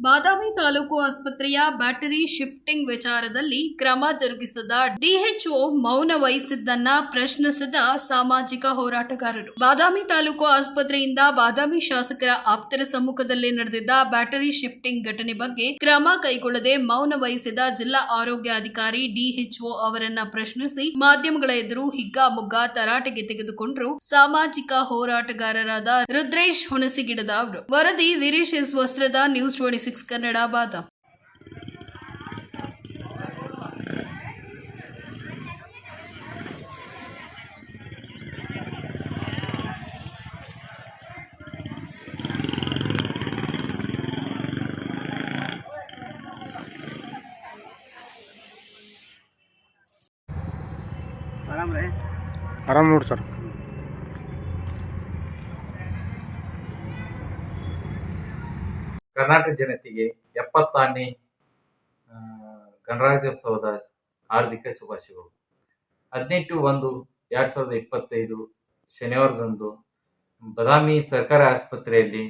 ಬಾದಾಮಿ ತಾಲೂಕು ಆಸ್ಪತ್ರೆಯ battery shifting ವಿಚಾರದಲ್ಲಿ ಕ್ರಮ ಜರುಗಿಸದ ಡಿಎಚ್ಒ ಮೌನ ವಹಿಸಿದ್ದನ್ನ ಪ್ರಶ್ನಿಸಿದ ಸಾಮಾಜಿಕ ಹೋರಾಟಗಾರರು. ಬಾದಾಮಿ ತಾಲೂಕು ಆಸ್ಪತ್ರೆಯಿಂದ ಬಾದಾಮಿ ಶಾಸಕರ ಆಪ್ತರ ಸಮ್ಮುಖದಲ್ಲಿ ನಡೆದಿದ್ದ ಬ್ಯಾಟರಿ ಶಿಫ್ಟಿಂಗ್ ಘಟನೆ ಬಗ್ಗೆ ಕ್ರಮ ಕೈಗೊಳ್ಳದೆ ಮೌನ ವಹಿಸಿದ ಜಿಲ್ಲಾ ಆರೋಗ್ಯಾಧಿಕಾರಿ ಡಿಎಚ್ಒ ಅವರನ್ನ ಪ್ರಶ್ನಿಸಿ ಮಾಧ್ಯಮಗಳ ಎದುರು ಹಿಗ್ಗಾಮುಗ್ಗಾ ತರಾಟೆಗೆ ತೆಗೆದುಕೊಂಡ್ರು ಸಾಮಾಜಿಕ ಹೋರಾಟಗಾರರಾದ ರುದ್ರೇಶ್ ಹುಣಸಿಗಿಡದ ಅವರು ವರದಿ ವೀರೇಶ್ ವಸ್ತ್ರದ ನ್ಯೂಸ್ ಟ್ವೆಂಟಿ ಸಿಕ್ಸ್ ಕನ್ನಡ ಬಾದಾಮ್ ಆರಾಮ್ ರೀ ಆರಾಮ್ ನೋಡಿ ಸರ್ ಕರ್ನಾಟಕ ಜನತೆಗೆ ಎಪ್ಪತ್ತಾರನೇ ಗಣರಾಜ್ಯೋತ್ಸವದ ಹಾರ್ದಿಕ ಶುಭಾಶಯಗಳು. ಹದಿನೆಂಟು ಒಂದು ಎರಡು ಸಾವಿರದ ಇಪ್ಪತ್ತೈದು ಶನಿವಾರದಂದು ಬದಾಮಿ ಸರ್ಕಾರಿ ಆಸ್ಪತ್ರೆಯಲ್ಲಿ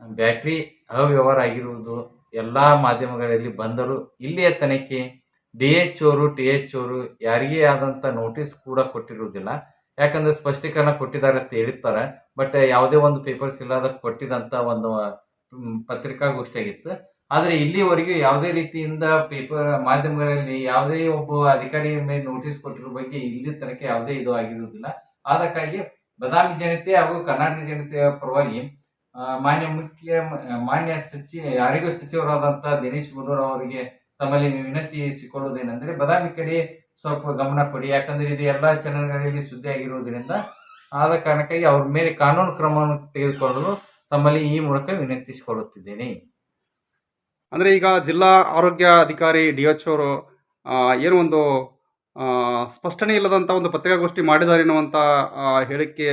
ಬ್ಯಾಟ್ರಿ ಅವ್ಯವಹಾರ ಆಗಿರುವುದು ಎಲ್ಲ ಮಾಧ್ಯಮಗಳಲ್ಲಿ ಬಂದರೂ ಇಲ್ಲಿಯ ತನಿಖೆ ಡಿ ಎಚ್ ಅವರು, ಟಿ ಎಚ್ ಅವರು ಯಾರಿಗೇ ಆದಂಥ ನೋಟಿಸ್ ಕೂಡ ಕೊಟ್ಟಿರುವುದಿಲ್ಲ. ಯಾಕಂದರೆ ಸ್ಪಷ್ಟೀಕರಣ ಕೊಟ್ಟಿದ್ದಾರೆ ಅಂತ ಹೇಳ್ತಾರೆ ಬಟ್ ಯಾವುದೇ ಒಂದು ಪೇಪರ್ಸ್ ಇಲ್ಲದ ಕೊಟ್ಟಿದಂಥ ಒಂದು ಮ್, ಪತ್ರಿಕಾಗೋಷ್ಠಿ ಆದರೆ ಇಲ್ಲಿವರೆಗೂ ಯಾವುದೇ ರೀತಿಯಿಂದ ಪೇಪರ್ ಮಾಧ್ಯಮಗಳಲ್ಲಿ ಯಾವುದೇ ಒಬ್ಬ ಅಧಿಕಾರಿಯ ಮೇಲೆ ನೋಟಿಸ್ ಕೊಟ್ಟಿರೋ ಬಗ್ಗೆ ಇಲ್ಲಿ ತನಕ ಯಾವುದೇ ಇದು ಆಗಿರುವುದಿಲ್ಲ ಅದಕ್ಕಾಗಿ ಬದಾಮಿ ಜನತೆ ಹಾಗೂ ಕರ್ನಾಟಕ ಜನತೆಯ ಪರವಾಗಿ ಮಾನ್ಯ ಮುಖ್ಯ ಮಾನ್ಯ ಸಚಿವ ಆರೋಗ್ಯ ಸಚಿವರಾದಂಥ ದಿನೇಶ್ ಗುಂಡೂರಾವ್ ಅವರಿಗೆ ತಮ್ಮಲ್ಲಿ ವಿನಂತಿ ಸಿಕ್ಕೊಳ್ಳೋದೇನೆಂದರೆ ಬದಾಮಿ ಕಡೆ ಸ್ವಲ್ಪ ಗಮನ ಕೊಡಿ. ಯಾಕಂದರೆ ಇದು ಎಲ್ಲ ಚಾನೆಲ್ಗಳಲ್ಲಿ ಸುದ್ದಿ ಆಗಿರುವುದರಿಂದ ಆದ ಕಾರಣಕ್ಕಾಗಿ ಅವ್ರ ಮೇಲೆ ಕಾನೂನು ಕ್ರಮವನ್ನು ತೆಗೆದುಕೊಳ್ಳಲು ತಮ್ಮಲ್ಲಿ ಈ ಮೂಲಕ ವಿನಂತಿಸಿಕೊಳ್ಳುತ್ತಿದ್ದೇನೆ. ಅಂದರೆ ಈಗ ಜಿಲ್ಲಾ ಆರೋಗ್ಯ ಅಧಿಕಾರಿ ಡಿ ಎಚ್ ಅವರು ಏನು ಒಂದು ಸ್ಪಷ್ಟನೆ ಇಲ್ಲದಂಥ ಒಂದು ಪತ್ರಿಕಾಗೋಷ್ಠಿ ಮಾಡಿದ್ದಾರೆ ಎನ್ನುವಂಥ ಹೇಳಿಕೆ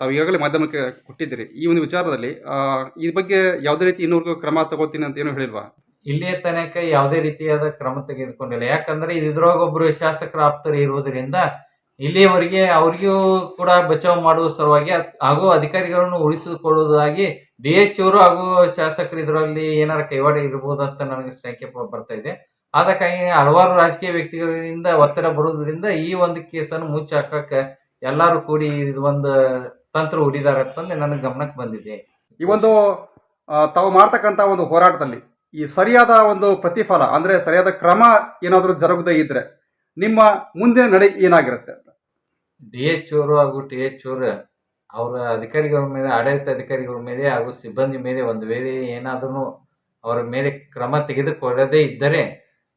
ತಾವು ಈಗಾಗಲೇ ಮಾಧ್ಯಮಕ್ಕೆ ಕೊಟ್ಟಿದ್ದೀರಿ. ಈ ಒಂದು ವಿಚಾರದಲ್ಲಿ ಈ ಬಗ್ಗೆ ಯಾವುದೇ ರೀತಿ ಇನ್ನೂ ಕ್ರಮ ತಗೋತೀನಿ ಅಂತ ಏನು ಹೇಳಿಲ್ವಾ? ಇಲ್ಲಿಯ ತನಕ ಯಾವುದೇ ರೀತಿಯಾದ ಕ್ರಮ ತೆಗೆದುಕೊಂಡಿಲ್ಲ. ಯಾಕಂದ್ರೆ ಇದ್ರೊಳಗೆ ಒಬ್ಬರು ಶಾಸಕರ ಆಪ್ತರು ಇರುವುದರಿಂದ ಇಲ್ಲಿಯವರೆಗೆ ಅವರಿಗೂ ಕೂಡ ಬಚಾವ್ ಮಾಡುವ ಸಲುವಾಗಿ ಹಾಗೂ ಅಧಿಕಾರಿಗಳನ್ನು ಉಳಿಸಿಕೊಳ್ಳುವುದಾಗಿ ಡಿ ಎಚ್ ಅವರು ಹಾಗೂ ಶಾಸಕರು ಇದರಲ್ಲಿ ಏನಾರ ಕೈವಾಡ ಇರಬಹುದು ಅಂತ ನನಗೆ ಸಂಖ್ಯೆ ಬರ್ತಾ ಇದೆ. ಅದಕ್ಕಾಗಿ ಹಲವಾರು ರಾಜಕೀಯ ವ್ಯಕ್ತಿಗಳಿಂದ ಒತ್ತಡ ಬರುವುದರಿಂದ ಈ ಒಂದು ಕೇಸನ್ನು ಮುಚ್ಚಿ ಹಾಕಕ್ಕೆ ಎಲ್ಲರೂ ಕೂಡಿ ಇದು ಒಂದು ತಂತ್ರ ಹೂಡಿದ್ದಾರೆ ಅಂತಂದು ನನ್ನ ಗಮನಕ್ಕೆ ಬಂದಿದೆ. ಈ ಒಂದು ತಾವು ಮಾಡ್ತಕ್ಕಂಥ ಒಂದು ಹೋರಾಟದಲ್ಲಿ ಈ ಸರಿಯಾದ ಒಂದು ಪ್ರತಿಫಲ, ಅಂದರೆ ಸರಿಯಾದ ಕ್ರಮ ಏನಾದರೂ ಜರುಗದೇ ಇದ್ದರೆ ನಿಮ್ಮ ಮುಂದಿನ ನಡೆ ಏನಾಗಿರುತ್ತೆ ಅಂತ? ಡಿ ಎಚ್ ಓರು ಹಾಗೂ ಟಿ ಎಚ್ ಓರ್ ಅವರ ಅಧಿಕಾರಿಗಳ ಮೇಲೆ ಆಡಳಿತ ಅಧಿಕಾರಿಗಳ ಮೇಲೆ ಹಾಗೂ ಸಿಬ್ಬಂದಿ ಮೇಲೆ ಒಂದು ವೇಳೆ ಏನಾದರೂ ಅವರ ಮೇಲೆ ಕ್ರಮ ತೆಗೆದುಕೊಳ್ಳದೇ ಇದ್ದರೆ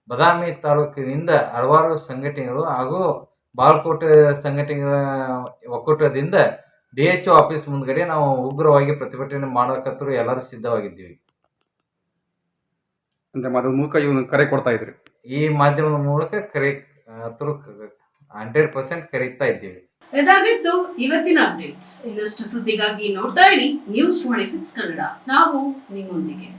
ಬದಾಮಿ ತಾಲೂಕಿನಿಂದ ಹಲವಾರು ಸಂಘಟನೆಗಳು ಹಾಗೂ ಬಾಲ್ಕೋಟ ಸಂಘಟನೆಗಳ ಒಕ್ಕೂಟದಿಂದ ಡಿ ಎಚ್ ಓ ಆಫೀಸ್ ಮುಂದ್ಗಡೆ ನಾವು ಉಗ್ರವಾಗಿ ಪ್ರತಿಭಟನೆ ಮಾಡೋಕತ್ತರೂ ಎಲ್ಲರೂ ಸಿದ್ಧವಾಗಿದ್ದೀವಿ. ಅಂದ್ರೆ ಅದ್ರ ಮೂಲಕ ಇವನು ಕರೆ ಕೊಡ್ತಾ ಇದ್ರಿ? ಈ ಮಾಧ್ಯಮದ ಮೂಲಕ ಕರೆ ಹಂಡ್ರೆಡ್ ಪರ್ಸೆಂಟ್ ಕರೀತಾ ಇದ್ದೀವಿ. ಇದಾಗಿತ್ತು ಇವತ್ತಿನ ಅಪ್ಡೇಟ್ಸ್ ಇನ್ನಷ್ಟು ಸುದ್ದಿಗಾಗಿ ನೋಡ್ತಾ ಇರಿ ನ್ಯೂಸ್ ಟ್ವೆಂಟಿ ಸಿಕ್ಸ್ ಕನ್ನಡ. ನಾವು ನಿಮ್ಮೊಂದಿಗೆ.